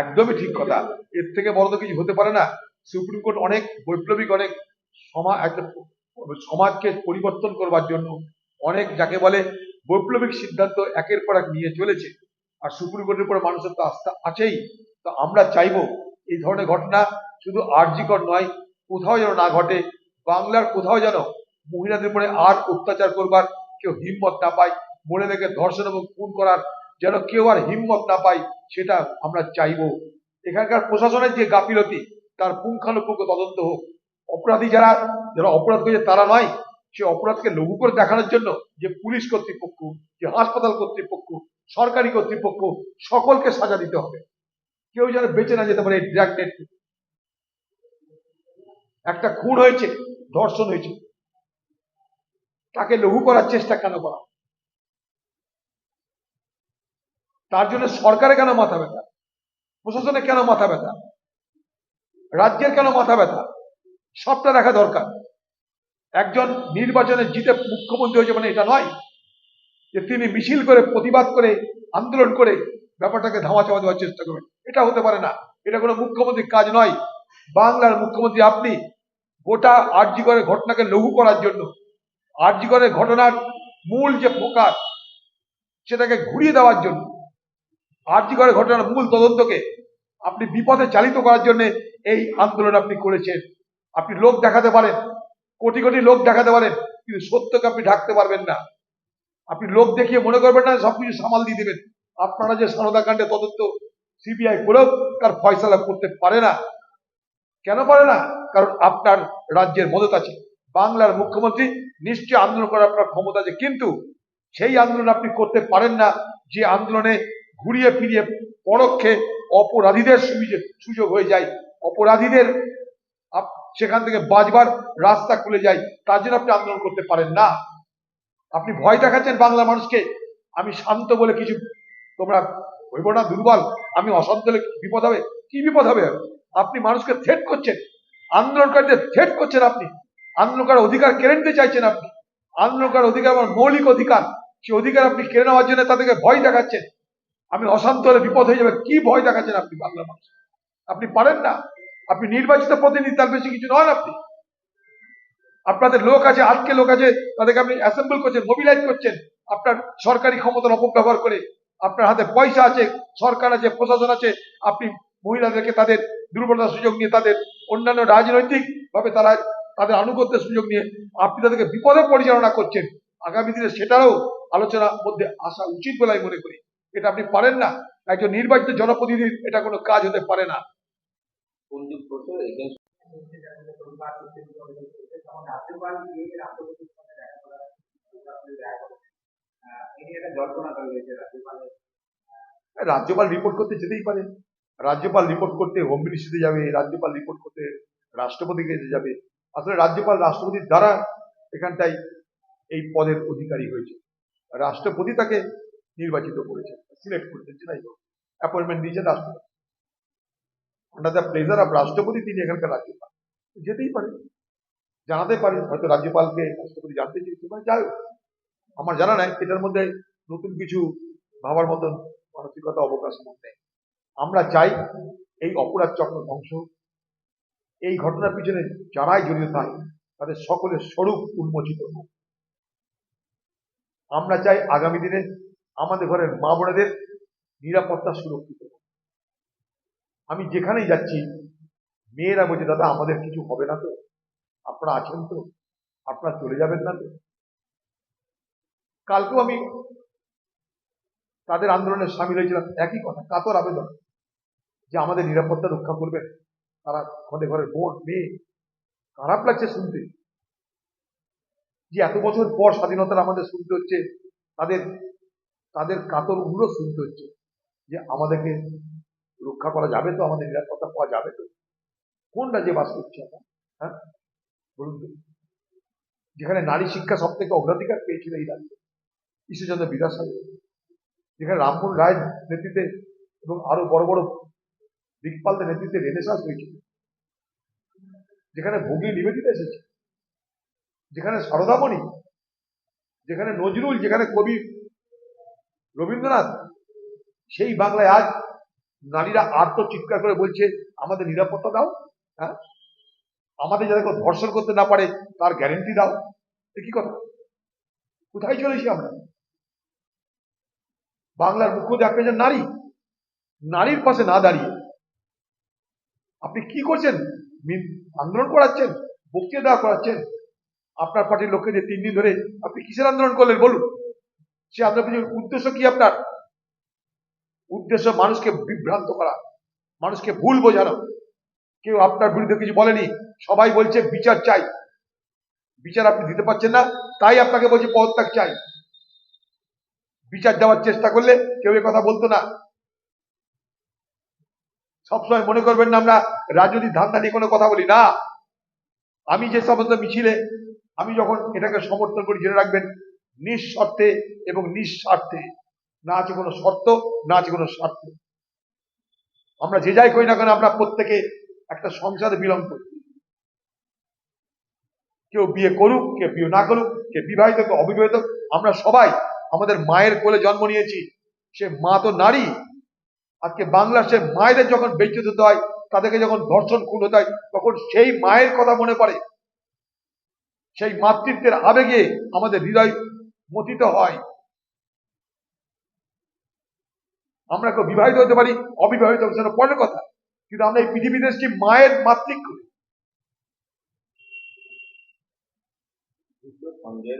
একদমই ঠিক কথা। এর থেকে বড় তো কিছু হতে পারে না। সুপ্রিম কোর্ট অনেক বৈপ্লবিক, অনেক সমাজ সমাজকে পরিবর্তন করবার জন্য অনেক যাকে বলে বৈপ্লবিক সিদ্ধান্ত একের পর এক নিয়ে চলেছে। আর সুপ্রিম কোর্টের উপরে মানুষের তো আস্থা আছেই। তো আমরা চাইব এই ধরনের ঘটনা শুধু আর্যিকর নয়, কোথাও যেন না ঘটে, বাংলার কোথাও যেন মহিলাদের উপরে আর অত্যাচার করবার কেউ হিম্মত না পায় মহিলাদেরকে ধর্ষণ এবং খুন করার যেন কেউ আর হিম্মত না পায়, সেটা আমরা চাইব। এখানকার প্রশাসনের যে গাফিলতি, তার পুঙ্খানুপুঙ্খ তদন্ত হোক। অপরাধী যারা যারা অপরাধ করেছে তারা নয়, সে অপরাধকে লঘু করে দেখানোর জন্য যে পুলিশ কর্তৃপক্ষ, যে হাসপাতাল কর্তৃপক্ষ, সরকারি কর্তৃপক্ষ, সকলকে সাজা দিতে হবে। কেউ যেন বেঁচে না যেতে পারে এই ড্রাগ নেট একটা খুন হয়েছে, ধর্ষণ হয়েছে। তাকে লঘু করার চেষ্টা কেন করা তার জন্য সরকারে কেন মাথা ব্যথা? প্রশাসনে কেন মাথা ব্যথা? রাজ্যের কেন মাথা ব্যথা? সবটা দেখা দরকার। একজন নির্বাচনে জিতে মুখ্যমন্ত্রী হয়েছে মানে এটা নয় যে তিনি মিছিল করে, প্রতিবাদ করে, আন্দোলন করে ব্যাপারটাকে ধামা দেওয়ার চেষ্টা করবেন। এটা হতে পারে না। এটা কোনো মুখ্যমন্ত্রীর কাজ নয়। বাংলার মুখ্যমন্ত্রী আপনি গোটা আর্যিকরের ঘটনাকে লঘু করার জন্য আর্যিকরের ঘটনার মূল যে ফোকাস সেটাকে ঘুরিয়ে দেওয়ার জন্য আর্যিকরের ঘটনার মূল তদন্তকে আপনি বিপদে চালিত করার জন্য এই আন্দোলন আপনি করেছেন। আপনি লোক দেখাতে পারেন, কোটি কোটি লোক দেখাতে পারেন, কিন্তু সত্যকে আপনি ঢাকতে পারবেন না। আপনি লোক দেখিয়ে মনে করবেন না, সবকিছু সামাল দিয়ে দেবেন। আপনারা যে সারদা কাণ্ডে তদন্ত সিবিআই করেও তার ফয়সালা করতে পারে না। কেন পারে না? কারণ আপনার রাজ্যের মদত আছে। বাংলার মুখ্যমন্ত্রী নিশ্চয় আন্দোলন করার আপনার ক্ষমতা আছে, কিন্তু সেই আন্দোলন আপনি করতে পারেন না। যে আন্দোলনে ঘুরিয়ে ফিরিয়ে পরোক্ষে অপরাধীদের সুযোগ হয়ে যায়। অপরাধীদের সেখান থেকে বাজবার রাস্তা খুলে যায়। তার জন্য আপনি আন্দোলন করতে পারেন না। আপনি ভয় দেখাচ্ছেন বাংলা মানুষকে। আমি শান্ত বলে কিছু তোমরা হইব না, দুর্বল। আমি অশান্ত হলে বিপদ হবে। কি বিপদ হবে? আপনি মানুষকে থ্রেট করছেন। আন্দোলনকারীদের থ্রেট করছেন আপনি। আন্দোলনকার অধিকার কেড়ে নিতে চাইছেন আপনি। আন্দোলনকার অধিকার আমার মৌলিক অধিকার। সেই অধিকার আপনি কেড়ে নেওয়ার জন্য তাদেরকে ভয় দেখাচ্ছেন। আমি অশান্ত হলে বিপদ হয়ে যাবে। কি ভয় দেখাচ্ছেন আপনি বাংলা মানুষ আপনি পারেন না। আপনি নির্বাচিত প্রতিনিধি, তার বেশি কিছু নন আপনি। আপনাদের লোক আছে, আজকে লোক আছে, তাদেরকে আপনি অ্যাসেম্বল করছেন মোবিলাইজ করছেন। আপনার সরকারি ক্ষমতার অপব্যবহার করে আপনার হাতে পয়সা আছে, সরকার আছে, প্রশাসন আছে। আপনি মহিলাদেরকে তাদের দুর্বলতার সুযোগ নিয়ে, তাদের অন্যান্য রাজনৈতিক ভাবে তারা তাদের আনুগত্যের সুযোগ নিয়ে আপনি তাদেরকে বিপদে পরিচালনা করছেন। আগামী দিনে সেটারও আলোচনার মধ্যে আসা উচিত বলে আমি মনে করি। এটা আপনি পারেন না। একজন নির্বাচিত জনপ্রতিনিধির এটা কোনো কাজ হতে পারে না। রাজ্যপাল রিপোর্ট করতে যেতেই পারে। রাজ্যপাল রিপোর্ট করতে হোম মিনিস্ট্রিতে যাবে রাজ্যপাল রিপোর্ট করতে রাষ্ট্রপতির কাছে যাবে। আসলে রাজ্যপাল রাষ্ট্রপতির দ্বারা এখানটাই এই পদের অধিকারী হয়েছে। রাষ্ট্রপতি তাকে নির্বাচিত করেছে। সিলেক্ট করেছেন যেটাই হোক অ্যাপয়েন্টমেন্ট দিয়েছেন রাষ্ট্রপতি আন্ডার প্লেজার অফ রাষ্ট্রপতি তিনি এখানকার রাজ্যপাল। যেতেই পারে। জানাতে পারে। হয়তো রাজ্যপালকে রাষ্ট্রপতি জানতে চেয়েছে মানে যাই আমার জানা নাই, এটার মধ্যে নতুন কিছু ভাবার মতন মানসিকতা, অবকাশ নেই। আমরা চাই এই অপরাধ চক্র ধ্বংস এই ঘটনার পিছনে যারাই জড়িত থাকে, তাদের সকলের স্বরূপ উন্মোচিত হোক। আমরা চাই আগামী দিনে আমাদের ঘরের মা বোনেদের নিরাপত্তা সুরক্ষিত। আমি যেখানেই যাচ্ছি, মেয়েরা বলছে, দাদা, আমাদের কিছু হবে না তো? আপনারা আছেন তো? আপনারা চলে যাবেন না তো? কালকেও আমি তাদের আন্দোলনে সামিল হয়েছিলাম। একই কথা, কাতর আবেদন যে আমাদের নিরাপত্তা রক্ষা করবেন। তারা ঘরে ঘরের বোন, মেয়ে, খারাপ লাগছে শুনতে। যে এত বছর পর স্বাধীনতার আমাদের শুনতে হচ্ছে, তাদের তাদের কাতর অনুরোধ শুনতে হচ্ছে যে আমাদেরকে রক্ষা করা যাবে তো, আমাদের নিরাপত্তা পাওয়া যাবে তো। কোন রাজ্যে বাস করছি আমরা? হ্যাঁ? বলুন তো। যেখানে নারী শিক্ষা সব থেকে অগ্রাধিকার পেয়েছিল এই রাজ্যে, ঈশ্বরচন্দ্র বিদ্যাসাগর। যেখানে রামমোহন রায়ের নেতৃত্বে এবং আরও বড় বড় দিকপালদের নেতৃত্বে রেনেসাস হয়েছিল। যেখানে ভোগী নিবেদিতা এসেছে। যেখানে সারদামণি, যেখানে নজরুল, যেখানে কবি রবীন্দ্রনাথ, সেই বাংলায় আজ নারীরা আত্ম চিৎকার করে বলছে, আমাদের নিরাপত্তা দাও হ্যাঁ? আমাদের কেউ ধর্ষণ করতে না পারে, তার গ্যারেন্টি দাও। এ কি কথা? কোথায় চলেছি আমরা? বাংলার মুখ্যমন্ত্রী আপনি যে নারী। নারীর পাশে না দাঁড়িয়ে আপনি কি করছেন? আন্দোলন করাচ্ছেন? বক্তৃতা দেওয়া করাচ্ছেন? আপনার পার্টির লোককে যে তিন দিন ধরে আপনি কিসের আন্দোলন করলেন? বলুন। সে পিছনে উদ্দেশ্য কি আপনার? উদ্দেশ্য মানুষকে বিভ্রান্ত করা, মানুষকে ভুল বোঝানো। কেউ আপনার বিরুদ্ধে কিছু বলেনি, সবাই বলছে বিচার চাই। বিচার আপনি দিতে পারছেন না, তাই আপনাকে বলছে পদত্যাগ চাই। বিচার দেওয়ার চেষ্টা করলে কেউ কথা বলতো না। সবসময় মনে করবেন না আমরা রাজনৈতিক ধান্দা নিয়ে কোনো কথা বলি না। আমি যে সমস্ত মিছিলে, আমি যখন এটাকে সমর্থন করি, জেনে রাখবেন নিঃশর্তে এবং নিঃস্বার্থে। না আছে কোনো শর্ত, না আছে কোনো স্বার্থ। আমরা যে যাই করি না কেন, আমরা প্রত্যেকে একটা সংসারে বিলং করি। কেউ বিয়ে করুক, কেউ বিয়ে না করুক কে বিবাহিত, কেউ অবিবাহিত, আমরা সবাই আমাদের মায়ের কোলে জন্ম নিয়েছি। সে মা তো নারী। আজকে বাংলার সে মায়েদের যখন বেঁচে দিতে হয়, তাদেরকে যখন ধর্ষণ, খুন হতে হয়, তখন সেই মায়ের কথা মনে পড়ে। সেই মাতৃত্বের আবেগে আমাদের হৃদয় মতিত হয়। আমরা কেউ বিবাহিত হতে পারি, অবিবাহিত হতে সেটা পরের কথা। কিন্তু আমরা এই পৃথিবী দেশটি মায়ের মাতৃত্ব সঙ্গে